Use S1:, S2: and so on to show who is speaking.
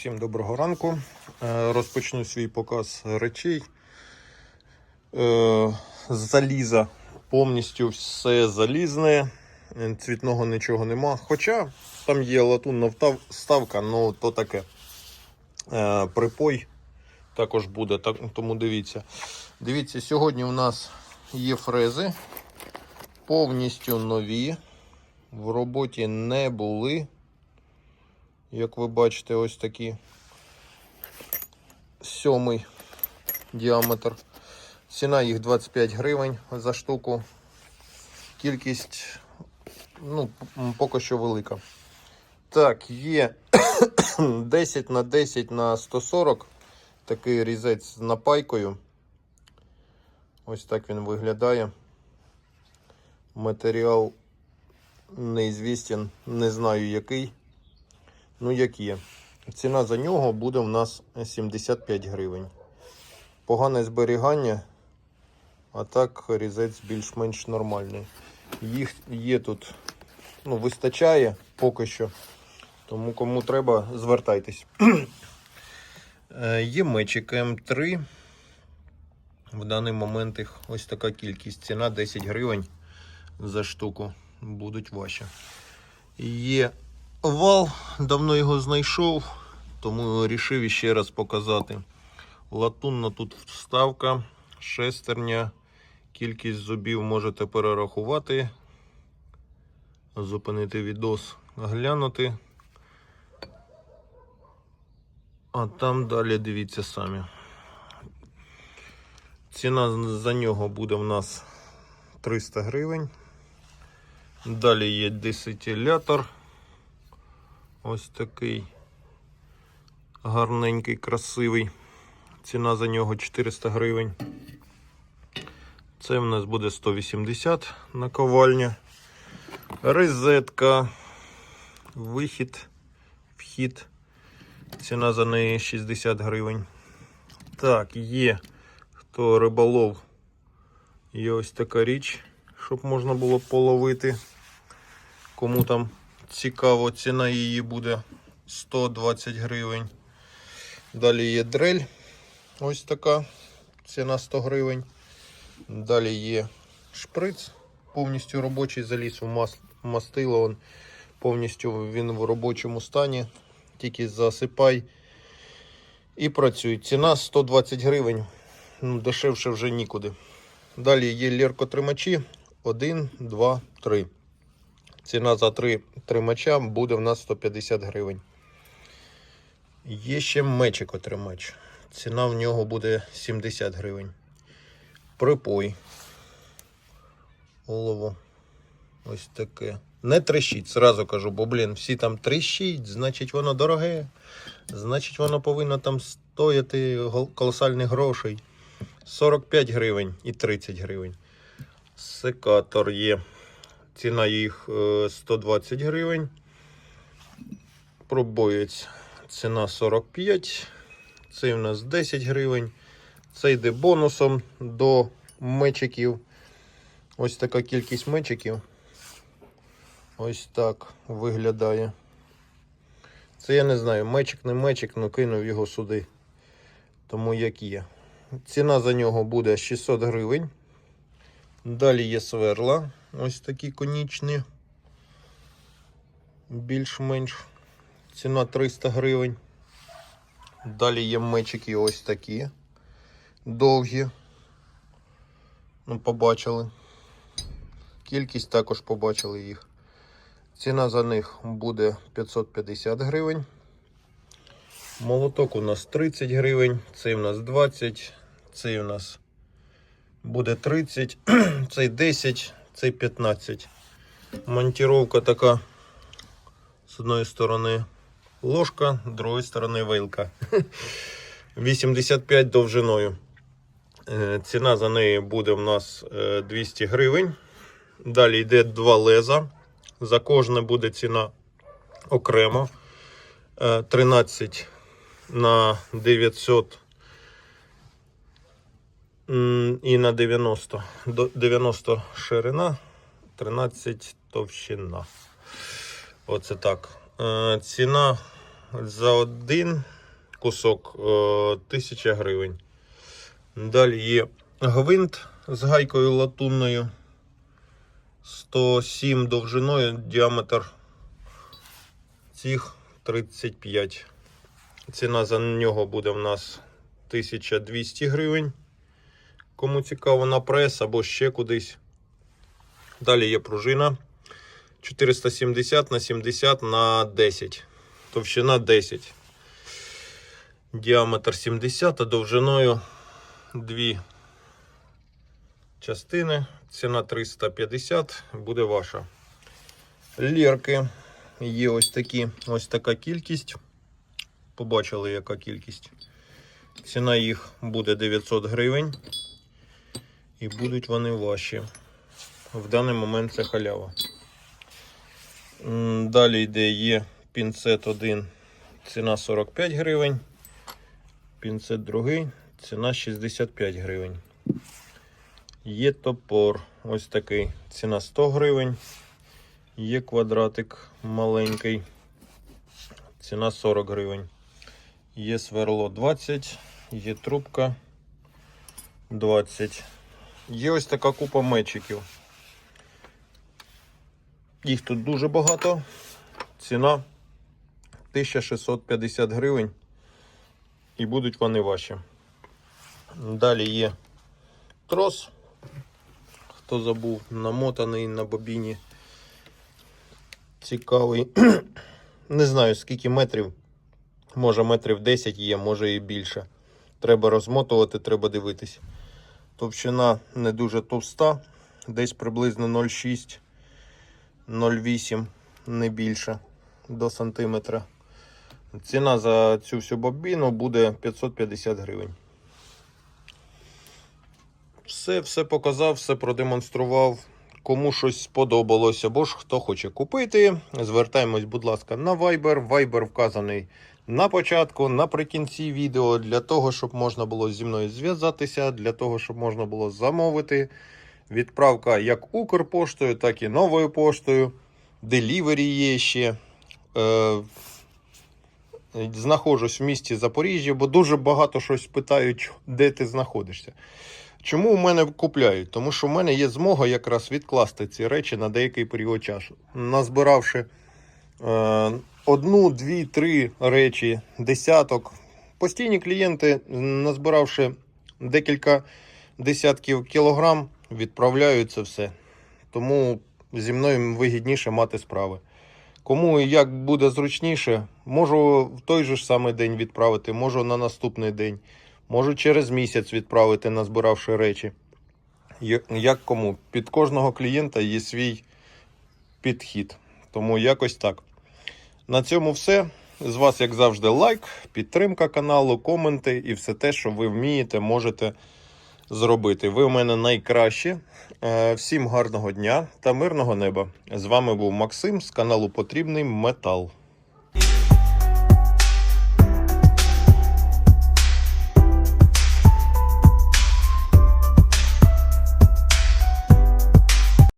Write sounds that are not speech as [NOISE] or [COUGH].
S1: Всім доброго ранку. Е, Розпочну свій показ речей. Е, заліза повністю все залізне, е, цвітного нічого нема. Хоча там є латунна вставка, ну то таке. Припой також буде, тому дивіться. Дивіться, сьогодні у нас є фрези повністю нові. В роботі не були. Як ви бачите, ось такі сьомий діаметр. Ціна їх 25 гривень за штуку. Кількість, ну, поки що велика. Так, є [COUGHS] 10 на 10 на 140. Такий різець з напайкою. Ось так він виглядає. Матеріал неізвістен, не знаю який. Ну, як є. Ціна за нього буде в нас 75 гривень. Погане зберігання, а так різець більш-менш нормальний. Їх є тут, ну, вистачає поки що. Тому кому треба, звертайтесь. [CLEARS THROAT] Е, Є мечик М3. В даний момент їх ось така кількість. Ціна 10 гривень за штуку. Будуть ваші. Є вал, давно його знайшов, тому вирішив іще раз показати. Латунна тут вставка, шестерня, кількість зубів можете перерахувати, зупинити відос, глянути. А там далі дивіться самі. Ціна за нього буде в нас 300 гривень. Далі є десятилятор. Ось такий гарненький, красивий. Ціна за нього 400 гривень. Це в нас буде 180 наковальня. Розетка, вихід, вхід. Ціна за неї 60 гривень. Так, є хто риболов. Є ось така річ, щоб можна було половити. Кому там цікаво, ціна її буде 120 гривень. Далі є дрель. Ось така. Ціна 100 гривень. Далі є шприц. Повністю робочий заліз у мастило. Он повністю він в робочому стані. Тільки засипай і працює. Ціна 120 гривень. Ну, дешевше вже нікуди. Далі є ліркотримачі. 1, 2, 3. Ціна за 3 тримача буде в нас 150 гривень. Є ще мечик отримач. Ціна в нього буде 70 гривень. Припой. Олово. Ось таке. Не трещить, зразу кажу, бо, блін, всі там трещить, значить воно дороге. Значить, воно повинно там стояти колосальних грошей. 45 гривень і 30 гривень. Секатор є. Ціна їх е, 120 гривень. Пробоєць. Ціна 45. Цей у нас 10 гривень. Це йде бонусом до мечиків. Ось така кількість мечиків. Ось так виглядає. Це я не знаю, мечик не мечик, але кинув його сюди. Тому як є. Ціна за нього буде 600 гривень. Далі є сверла. Ось такі конічні. Більш-менш. Ціна 300 гривень. Далі є мечики ось такі. Довгі. Ну, побачили. Кількість також побачили їх. Ціна за них буде 550 гривень. Молоток у нас 30 гривень, цей у нас 20, цей у нас буде 30, [CLEARS THROAT] цей 10, цей 15. Монтіровка така з одної сторони ложка, з другої сторони вилка. [LAUGHS] 85 довжиною. Е, Ціна за неї буде в нас е, 200 гривень. Далі йде два леза. За кожне буде ціна окремо. Е, 13 на 900 м, і на 90. До 90 ширина, 13 товщина. Оце так. Е, Ціна за один кусок е, 1000 гривень. Далі є гвинт з гайкою латунною. 107 довжиною, діаметр цих 35. Ціна за нього буде в нас 1200 гривень. Кому цікаво на прес або ще кудись. Далі є пружина 470 на 70 на 10. Товщина 10. Діаметр 70, а довжиною 2 частини. Ціна 350 буде ваша. Лірки є ось такі, ось така кількість. Побачили, яка кількість. Ціна їх буде 900 гривень. І будуть вони ваші. В даний момент це халява. Далі йде є пінцет 1, ціна 45 гривень. Пінцет другий, ціна 65 гривень. Є топор ось такий, ціна 100 гривень. Є квадратик маленький, ціна 40 гривень. Є сверло 20, є трубка 20. Є ось така купа мечиків. Їх тут дуже багато. Ціна 1650 гривень. І будуть вони ваші. Далі є трос. Хто забув, намотаний на бобіні. Цікавий. [CLEARS THROAT] Не знаю скільки метрів. Може метрів 10 є, може і більше. Треба розмотувати, треба дивитись. Товщина не дуже товста, десь приблизно 0,6, 0,8, не більше до сантиметра. Ціна за цю всю бобіну буде 550 гривень. Все, все показав, все продемонстрував. Кому щось сподобалось, або ж хто хоче купити, звертаємось, будь ласка, на Viber. Viber вказаний на початку, наприкінці відео, для того, щоб можна було зі мною зв'язатися, для того, щоб можна було замовити. Відправка як Укрпоштою, так і новою поштою. Делівері є ще. Е, знаходжусь в місті Запоріжжя, бо дуже багато щось питають, де ти знаходишся. Чому у мене купляють? Тому що в мене є змога якраз відкласти ці речі на деякий період часу. Назбиравши е, одну, дві, три речі, десяток. Постійні клієнти, назбиравши декілька десятків кілограм, відправляють це все. Тому зі мною вигідніше мати справи. Кому і як буде зручніше, можу в той же ж самий день відправити, можу на наступний день, можу через місяць відправити, назбиравши речі. Як- кому? Під кожного клієнта є свій підхід. Тому якось так. На цьому все. З вас, як завжди, лайк, підтримка каналу, коменти і все те, що ви вмієте, можете зробити. Ви у мене найкращі. Е, Всім гарного дня та мирного неба. З вами був Максим з каналу Потрібний Метал.